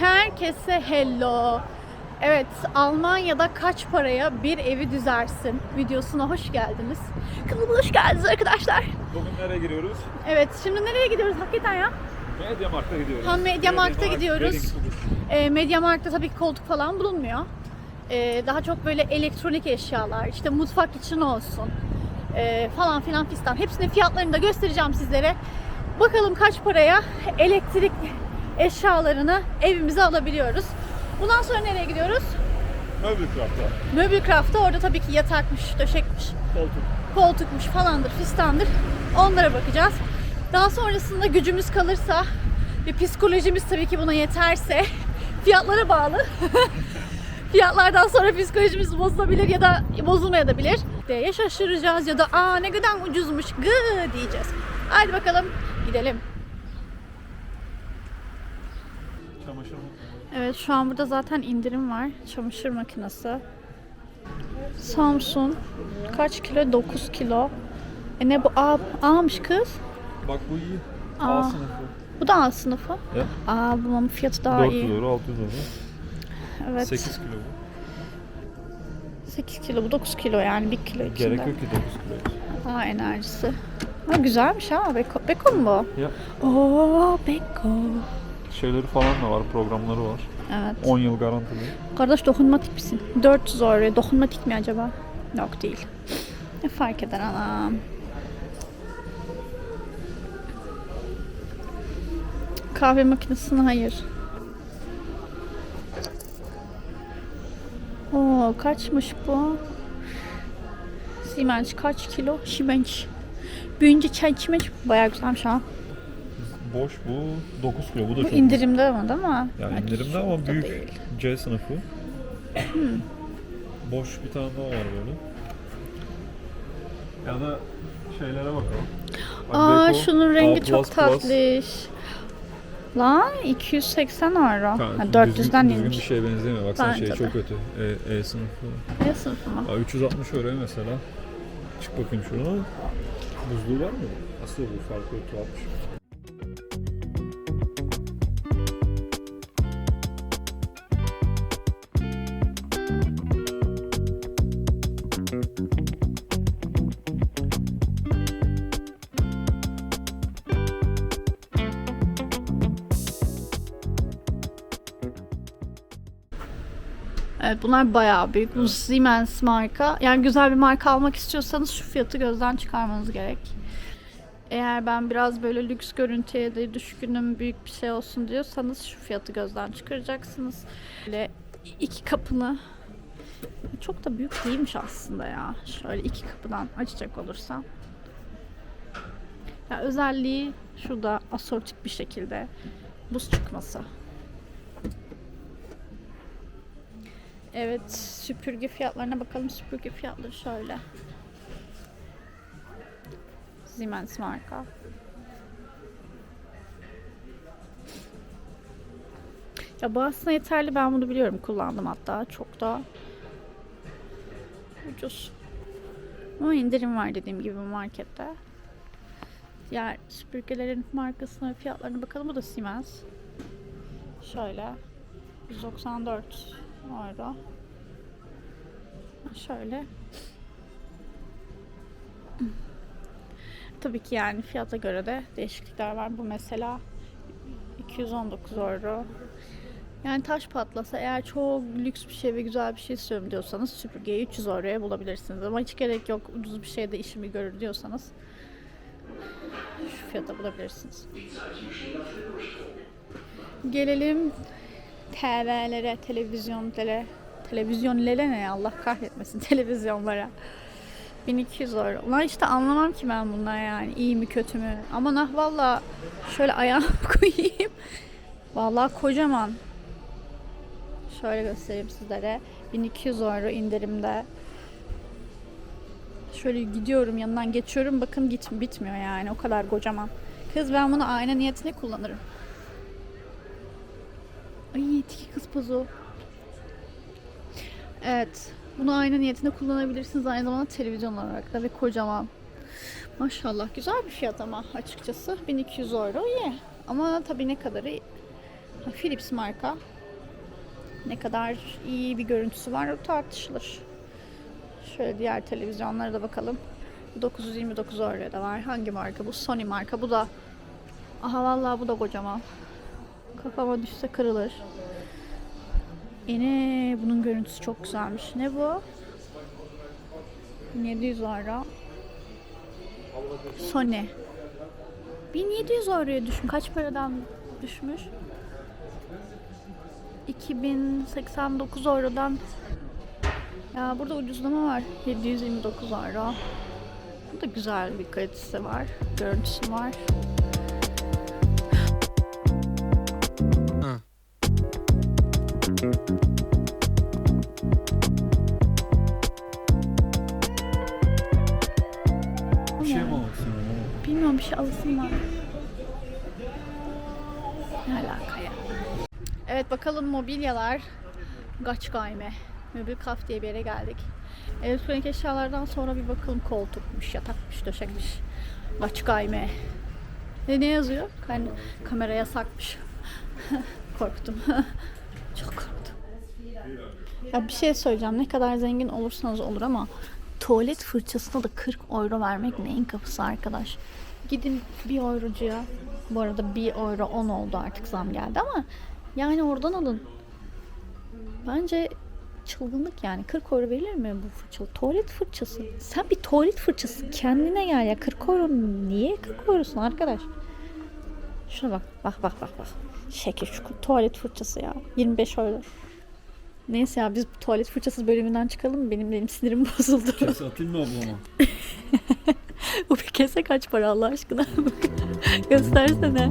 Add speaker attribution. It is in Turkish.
Speaker 1: Herkese hello. Evet, Almanya'da kaç paraya bir evi düzersin videosuna hoş geldiniz. Kanalıma hoş geldiniz arkadaşlar.
Speaker 2: Bugün nereye giriyoruz?
Speaker 1: Evet, şimdi nereye gidiyoruz hakikaten ya?
Speaker 2: Mediamarkt'a gidiyoruz.
Speaker 1: Ha, Mediamarkt'a
Speaker 2: Mediamarkt,
Speaker 1: gidiyoruz. E, Mediamarkt'ta tabii ki koltuk falan bulunmuyor. E, daha çok böyle elektronik eşyalar, işte mutfak için olsun e, falan filan fistan. Hepsinin fiyatlarını da göstereceğim sizlere. Bakalım kaç paraya elektrik eşyalarını evimize alabiliyoruz. Bundan sonra nereye gidiyoruz?
Speaker 2: Möbelcraft'a.
Speaker 1: Möbelcraft'ta orada tabii ki yatakmış, döşekmiş,
Speaker 2: Koltuk.
Speaker 1: koltukmuş falandır, fistandır. Onlara bakacağız. Daha sonrasında gücümüz kalırsa ve psikolojimiz tabii ki buna yeterse fiyatlara bağlı. Fiyatlardan sonra psikolojimiz bozulabilir ya da bozulmayabilir. Diye şaşıracağız ya da aa ne kadar ucuzmuş gı diyeceğiz. Hadi bakalım gidelim.
Speaker 2: Çamaşır makinesi.
Speaker 1: Evet şu an burada zaten indirim var. Çamaşır makinesi. Samsung kaç kilo? 9 kilo. E ne bu? A, A'mış kız.
Speaker 2: Bak bu iyi.
Speaker 1: Aa.
Speaker 2: A sınıfı.
Speaker 1: Bu da A sınıfı.
Speaker 2: Ya.
Speaker 1: Aa bunun fiyatı daha
Speaker 2: 400
Speaker 1: iyi.
Speaker 2: euro, 600 euro.
Speaker 1: Evet.
Speaker 2: 8 kilo bu.
Speaker 1: 8 kilo bu 9 kilo yani 1 kilo içinde.
Speaker 2: Gerek yok ki 9 kilo.
Speaker 1: A enerjisi. Ha, güzelmiş ha. Beko, Beko mu bu?
Speaker 2: Ya.
Speaker 1: Oo Beko.
Speaker 2: Şeyleri falan da var, programları var.
Speaker 1: Evet.
Speaker 2: 10 yıl garantili.
Speaker 1: Kardeş dokunmatik misin? 400 euro. Dokunmatik mi acaba? Yok değil. Ne fark eder anam? Kahve makinesine hayır. Oo kaçmış bu? Siemens kaç kilo? Siemens. Büyünce çay içmek bayağı güzelmiş ha.
Speaker 2: Boş bu 9 kilo. Bu da
Speaker 1: Bu
Speaker 2: çok
Speaker 1: indirimde ama değil mi?
Speaker 2: Ya
Speaker 1: Ay,
Speaker 2: indirimde ama büyük
Speaker 1: değil.
Speaker 2: C sınıfı. Boş bir tane daha var böyle. Ya da şeylere bakalım. Bak,
Speaker 1: Aa
Speaker 2: Beko
Speaker 1: şunun rengi
Speaker 2: A++.
Speaker 1: çok tatlış. Lan 280 euro. Ha,
Speaker 2: düzgün-
Speaker 1: 400'den
Speaker 2: düzgün
Speaker 1: inmiş.
Speaker 2: bir şeye benzemiyor. Baksana
Speaker 1: Bence
Speaker 2: şey
Speaker 1: de.
Speaker 2: çok kötü. E, e sınıfı.
Speaker 1: Ne sınıfı mı?
Speaker 2: Aa, 360 euroya mesela. Çık bakayım şuna. Buzluğu var mı? Aslında bu farklı tuhafmış.
Speaker 1: Evet bunlar bayağı büyük. Bu Siemens marka. Yani güzel bir marka almak istiyorsanız şu fiyatı gözden çıkarmanız gerek. Eğer ben biraz böyle lüks görüntüye de düşkünüm, büyük bir şey olsun diyorsanız şu fiyatı gözden çıkaracaksınız. Böyle iki kapını çok da büyük değilmiş aslında ya. Şöyle iki kapıdan açacak olursam. Ya özelliği şurada asortik bir şekilde buz çıkması. Evet, süpürge fiyatlarına bakalım. Süpürge fiyatları şöyle. Siemens marka. Ya bu aslında yeterli. Ben bunu biliyorum. Kullandım hatta. Çok da ucuz. Ama indirim var dediğim gibi markette. Diğer süpürgelerin markasına fiyatlarına bakalım. Bu da Siemens. Şöyle. 194 euro. Şöyle. Tabii ki yani fiyata göre de değişiklikler var. Bu mesela 219 euro. Yani taş patlasa eğer çok lüks bir şey ve güzel bir şey istiyorum diyorsanız süpürgeyi 300 euroya bulabilirsiniz. Ama hiç gerek yok ucuz bir şeyde işimi görür diyorsanız şu fiyata bulabilirsiniz. Gelelim TV'lere, televizyonlara, televizyonlara ne Allah kahretmesin televizyonlara. 1200 euro. Ulan işte anlamam ki ben bundan yani iyi mi kötü mü. Ama nah valla şöyle ayağımı koyayım. Vallahi kocaman. Şöyle göstereyim sizlere. 1200 euro indirimde. Şöyle gidiyorum yanından geçiyorum bakın git bitmiyor yani o kadar kocaman. Kız ben bunu ayna niyetine kullanırım. Ay tiki kız. Evet. Bunu ayna niyetinde kullanabilirsiniz. Aynı zamanda televizyon olarak da ve kocaman. Maşallah güzel bir fiyat ama açıkçası. 1200 euro iyi. Ama tabii ne kadarı Ha, Philips marka. Ne kadar iyi bir görüntüsü var o tartışılır. Şöyle diğer televizyonlara da bakalım. 929 euroya da var. Hangi marka bu? Sony marka. Bu da Aha vallahi bu da kocaman. Kafama düşse kırılır. Yine bunun görüntüsü çok güzelmiş. Ne bu? 1700 euro. Sony. 1700 euroya düşün. Kaç paradan düşmüş? 2089 eurodan ya burada ucuzlama var. 729 euro. Bu da güzel bir kalitesi var. Görüntüsü var. Var. Ne alaka ya? Evet bakalım mobilyalar. Gaçgayme. Möbil Kaf diye bir yere geldik. Elektronik eşyalardan sonra bir bakalım koltukmuş, yatakmış, döşekmiş. Gaçgayme. Ne, ne yazıyor? Kan kamera yasakmış. Korktum. Çok korktum. Ya bir şey söyleyeceğim. Ne kadar zengin olursanız olur ama tuvalet fırçasına da 40 euro vermek neyin kapısı arkadaş? Gidin bir eurocuya. Bu arada 1 euro 10 oldu artık zam geldi ama yani oradan alın. Bence çılgınlık yani. 40 euro verilir mi bu fırça? Tuvalet fırçası. Sen bir tuvalet fırçası kendine gel ya. 40 euro niye 40 eurosun arkadaş? Şuna bak. Bak bak bak bak. Şekil şu tuvalet fırçası ya. 25 euro. Neyse ya biz bu tuvalet fırçası bölümünden çıkalım? Benim benim sinirim bozuldu.
Speaker 2: Kese atayım mı ablama?
Speaker 1: bu bir kese kaç para Allah aşkına? Göstersene.